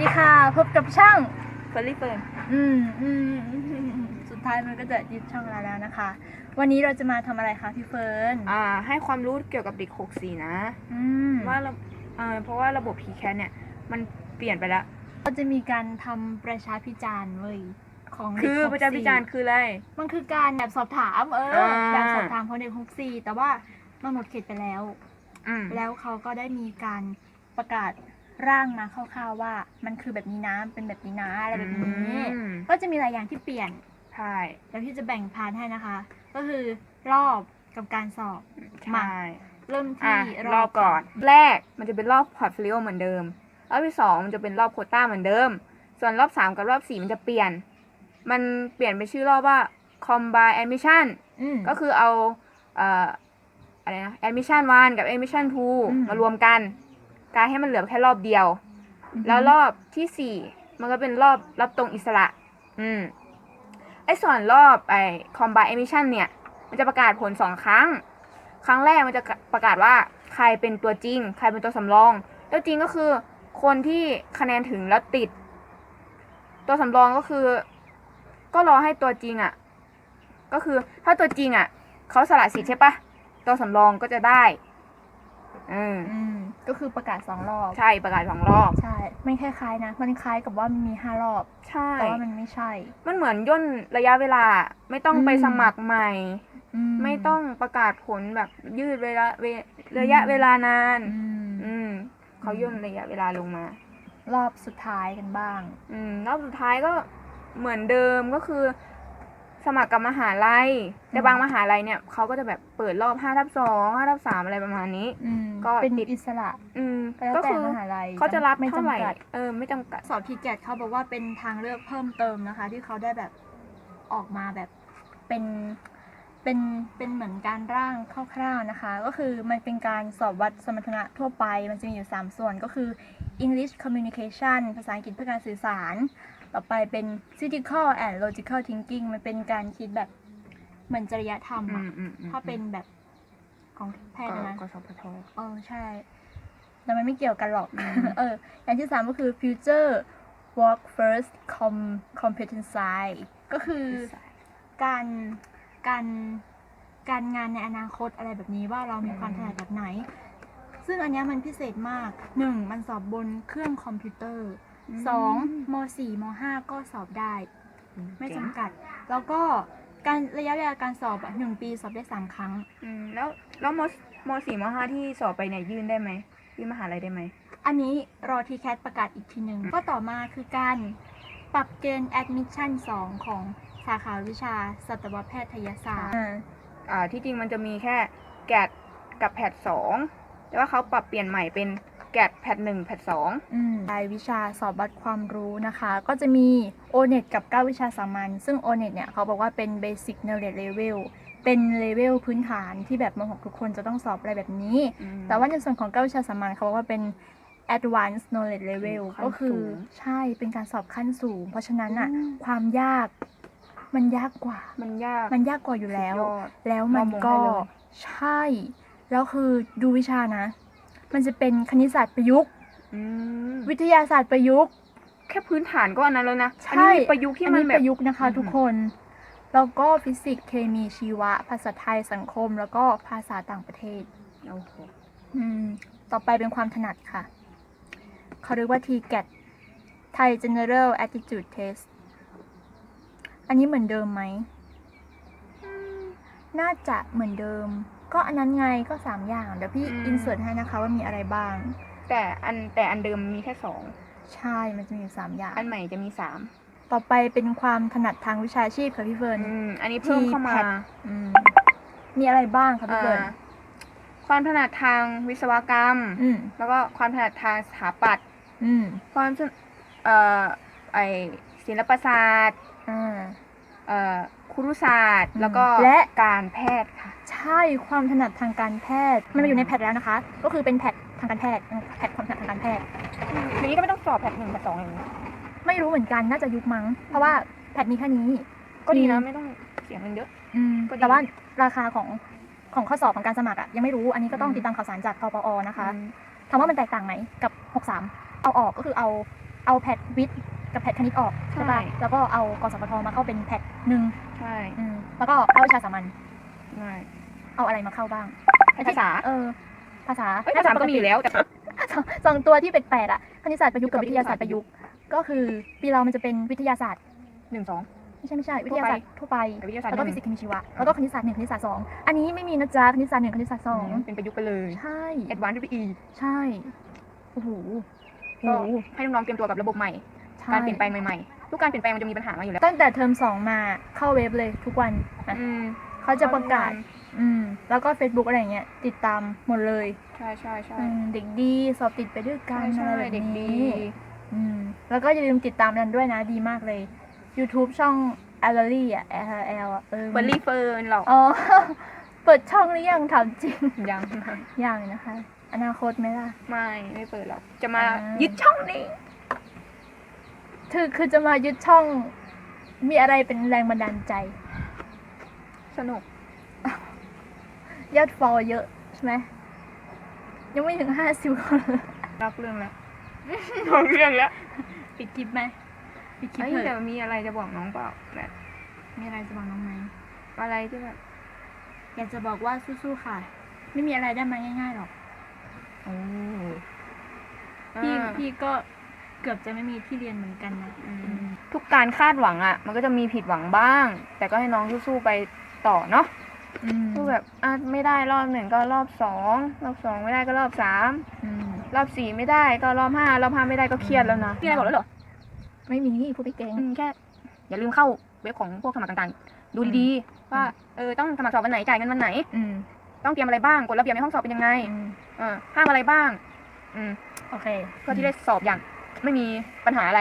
ดีค่ะพบกับช่างเฟอร์รี่เฟิร์นอืมอืมอืมอืมสุดท้ายมันก็จะยึดช่องเราแล้วนะคะ วันนี้เราจะมาทำอะไรคะพี่เฟิร์นอ่า ให้ความรู้เกี่ยวกับเด็ก64นะอืมว่าระอ่าเพราะว่าระบบ p c a t เนี่ย มันเปลี่ยนไปแล้วเราจะมีการทำประชาพิจารณ์เว้ยของเด็กคือหกประจาพิจารณ์คืออะไร มันคือการแบบสอบถามเอออาแบบสอบถามของเด็กหกสี่แต่ว่ามันหมดเขตไปแล้วอืมแล้วเขาก็ได้มีการประกาศ ร่างมาคร่าวๆว่า มันคือแบบนี้นะเป็นแบบนี้นะอะไรแบบนี้ อืมก็จะมีหลายอย่างที่เปลี่ยนใช่แล้วที่จะแบ่งพาร์ทให้นะคะ ก็คือรอบกับการสอบใช่เริ่มอะที่รอบก่อน แรกมันจะเป็นรอบพอร์ตโฟลิโอเหมือนเดิม รอบที่สองมันจะเป็นรอบโควต้าเหมือนเดิม ส่วนรอบสามกับรอบสี่มันจะเปลี่ยน มันเปลี่ยนเป็นชื่อรอบว่า combine admission อืม ก็คือเอาเอ่ออะไรนะ admission 1 กับ admission อืม 2 มารวมกัน การให้มันเหลือแค่รอบเดียว แล้วรอบที่สี่มันก็เป็นรอบรับตรงอิสระ อืมไอ้ส่วนรอบไอ้ combine admission เนี่ย มันจะประกาศผลสองครั้ง ครั้งแรกมันจะประกาศว่าใครเป็นตัวจริง ใครเป็นตัวสำรอง ตัวจริงก็คือคนที่คะแนนถึงแล้วติด ตัวสำรองก็คือ ก็รอให้ตัวจริงอะ ก็คือถ้าตัวจริงอะเขาสละสิทธิ์ใช่ปะตัวสำรองก็จะได้ อืมอืมก็คือประกาศสองรอบ ใช่ประกาศสองรอบ ใช่ ไม่คล้ายๆนะ มันคล้ายกับว่ามันมีห้ารอบ ใช่ แต่ว่ามันไม่ใช่ มันเหมือนย่นระยะเวลา ไม่ต้องไปอืมสมัครใหม่อืไม่ต้องประกาศผลแบบยืดเวลาเวระยะเวลานานอืมอืมเขาย่นระยะเวลาลงมา รอบสุดท้ายกันบ้าง อืม รอบสุดท้ายก็เหมือนเดิมก็คือ สมัครกับมหาลัยแต่อืมบางมหาลัยเนี่ยเขาก็จะแบบเปิดรอบห้าทับสองห้าทับสามอะไรประมาณนี้ อืมก็เป็นติดอิสระ อืมแล้วก็แต่คือมหาลัยเขาจะรับไม่เท่าไหร่จำกัด เออไม่จำกัด สอบทีแกเขาบอกว่าเป็นทางเลือกเพิ่มเติมนะคะ ที่เขาได้แบบออกมาแบบเป็นเป็นเป็นเหมือนการร่างคร่าวๆนะคะ ก็คือมันเป็นการสอบวัดสมรรถนะทั่วไป มันจะมีอยู่ 3 ส่วนก็คือ English Communication ภาษาอังกฤษเพื่อการสื่อสาร ต่อไปเป็น Critical and Logical Thinking มันเป็นการคิดแบบเหมือนจริยธรรมอือะมอืมอืมถ้าเป็นแบบของแพทย์ก็นะกสพทเออใช่ แต่มันไม่เกี่ยวกันหรอกอืมเออ อย่างที่สามก็คือ future work first com competence side ก็คือการการการงานในอนาคตอะไรแบบนี้ว่าเรามีความถนัดแบบไหน ซึ่งอันเนี้ยมันพิเศษมากหนึ่งมันสอบบนเครื่องคอมพิวเตอร์ สองมสี่มห้าก็สอบได้ ไม่จำกัด แล้วก็การระยะเวลาการสอบอะหนึ่งปีสอบได้สามครั้ง อืมแล้วแล้วมมสี่มห้าที่สอบไปเนี่ยยื่นได้ไหมยื่นมหาลัยได้ไหม อันนี้รอทีแค t ประกาศอีกทีหนึ่งก็ต่อมาคือการปรับเกณฑ์ admission 2 ของสาขาวิชาสัตวแพทยศาสตร์ อ่าที่จริงมันจะมีแค่แกดกับแพดสองแต่ว่าเขาปรับเปลี่ยนใหม่เป็น แกดแพดหนึ่งแพดสองอืมรายวิชาสอบวัดความรู้นะคะ ก็จะมี O-NET กับ 9 วิชาสามัญซึ่ง O-NET เนี่ยเขาบอกว่าเป็น Basic Knowledge Level เป็นเลเวลพื้นฐานที่แบบมหกทุกคนจะต้องสอบอะไรแบบนี้ แต่ว่าในส่วนของ 9 วิชาสามัญเขาบอกว่าเป็น Advanced Knowledge Level ขั้นก็คือสูงใช่เป็นการสอบขั้นสูง เพราะฉะนั้นอะอืมความยากมันยากกว่า มันยาก มันยากกว่าอยู่แล้วสุดยอดแล้วมันเรามองก็ให้เลยใช่ แล้วคือดูวิชานะ มันจะเป็นคณิตศาสตร์ประยุกต์อืมวิทยาศาสตร์ประยุกต์ แค่พื้นฐานก็อันนั้นแล้วนะใช่ อันี้มีประยุกต์ที่อัมันนี้แบปบ ระยุกต์นะคะ อือหือ ทุกคนแล้วก็ฟิสิกส์เคมีชีวะ ภาษาไทยสังคม แล้วก็ภาษาต่างประเทศ โอ้โหอืม ต่อไปเป็นความถนัดค่ะ เขาเรียกว่า TGAT Thai General Attitude Test อันนี้เหมือนเดิมไหม น่าจะเหมือนเดิม ก็อันนั้นไงก็สามอย่าง เดี๋ยวพี่อินเสิร์ตให้นะคะว่ามีอะไรบ้าง แต่อันแต่อันเดิมมีแค่สองใช่มันจะมีอยู่สามอย่าง อันใหม่จะมีสามต่อไปเป็นความถนัดทางวิชาชีพค่ะพี่เฟิร์น อืมอันนี้เพิ่มเข้ามา TPAT อืมมีอะไรบ้างคะพี่เฟิร์นอ่าความถนัดทางวิศวกรรม อืมแล้วก็ความถนัดทางสถาปัตย์อืมความถเอ่อไอศิลปศาสตร์อ่าเอ่อ ครุศาสตร์อืมแล้วก็และ การแพทย์ค่ะ ใช่ความถนัดทางการแพทย์ มันมาอยู่ในแพทแล้วนะคะ ก็คือเป็นแพททางการแพทย์แพทความถนัดทางการแพทย์ทีนี้ก็ไม่ต้องสอบแพทหนึ่งแพทสองอย่างนี้ไม่รู้เหมือนกันน่าจะยุคมั้ง เพราะว่าแพทมีแค่นี้ ก็ดีนะมีไม่ต้องเสียเงินเยอะ อืมก็ดีแต่ว่าราคาของของข้อสอบของการสมัครอะยังไม่รู้อันนี้ก็ต้องอืม ติดตามข่าวสารจากกปอนะคะ อืมถามว่ามันแตกต่างไหมกับ 63 เอาออกก็คือเอาเอาแพทวิทย์ กับแพทคณิตออกใช่ปะใช่แล้วก็เอากสพทมาเข้าเป็นแพทหนึ่งใช่อืมแล้วก็เข้าวิชาสามัญใช่ เอาอะไรมาเข้าบ้างภาษา เออภาษาเอ้ยภาษามันก็มีอยู่แล้วแต่ สองสองตัวที่แปลกๆอะคณิตศาสตร์ประยุกต์กับวิทยาศาสตร์ประยุกต์ก็คือปีเรามันจะเป็นวิทยาศาสตร์หนึ่งสองไม่ใช่ไม่ใช่วิทยาศาสตร์ทั่วไป แต่วิทยาศาสตร์แล้วก็หฟินึ่งสิกส์เคมีชีวะแล้วก็คณิตศาสตร์หนึ่งคณิตศาสตร์สองอันนี้ไม่มีนะจ๊ะคณิตศาสตร์หนึ่งคณิตศาสตร์สองเป็นประยุกต์ไปเลยใช่แอดวานซ์ไปอีกใช่โอ้โหก็โอ้โหให้น้องๆเตรียมตัวกับระบบใหม่ใช่ การเปลี่ยนแปลงใหม่ๆ ทุกการเปลี่ยนแปลงมันจะมีปัญหามาอยู่แล้วตั้งแต่เทอมสองมาเข้าเว็บเลยทุกวันนะอืมเขาจะประกาศ อืม แล้วก็ Facebook อะไรอย่างเงี้ยติดตามหมดเลยใช่ใช่ใช่อืมเด็กดีสอบติดไปด้วยกัใช่นใช่อะไรแบบเด็กดี นี้อืมแล้วก็อย่าลืมติดตามนันด้วยนะดีมากเลย YouTube ช่อง a l l y อะ L L อะเออเบอร์รี่เฟิร์นหรอกอ๋อ เปิดช่องหรือยังถามจริง ยัง ยังนะคะ อนาคตไหมล่ะ ไม่ ไม่เปิดหรอก จะมาอ่ายึ ยึดช่องนี้ คือคือจะมายึดช่องมีอะไรเป็นแรงบันดาลใจ สนุก ยอดฟอลเยอะใช่ไหมยังไม่ถึงห้าสิบคนเลยรักเรื่องแล้วรักเรื่องแล้วปิดคลิปไหมปิดคลิปเอ้ยเถแต่อะมีอะไรจะบอกน้องเปล่าแบบมีอะไรจะบอกน้องไหมอะไรที่แบบอยากจะบอกว่าสู้ๆค่ะ ไม่มีอะไรได้มาง่ายๆหรอก โอ้พี่อ่าพี่ก็ เกือบจะไม่มีที่เรียนเหมือนกันนะอืมทุกการคาดหวังอะ มันก็จะมีผิดหวังบ้าง แต่ก็ให้น้องสู้ๆไปต่อเนาะอืมสู้แบบอะไม่ได้รอบหนึ่งก็รอบสองรอบสองไม่ได้ก็รอบสามอืมรอบสี่ไม่ได้ก็รอบห้ารอบห้าไม่ได้ก็เครียดแล้วนะมีอะไรบอกแล้วเหรอ ไม่มีพูดไม่เก่ง อืมแค่อย่าลืมเข้าเว็บของพวกสมัครต่างๆ ดูดีๆว่าเออต้องสมัครสอบวันไหนจ่ายเงินวันไหน อืมต้องเตรียมอะไรบ้างกฎระเบียบในห้องสอบเป็นยังไงอืมเออห้ามอะไรบ้าง อืมโอเค เพื่อที่ได้สอบอย่าง ไม่มีปัญหาอะไร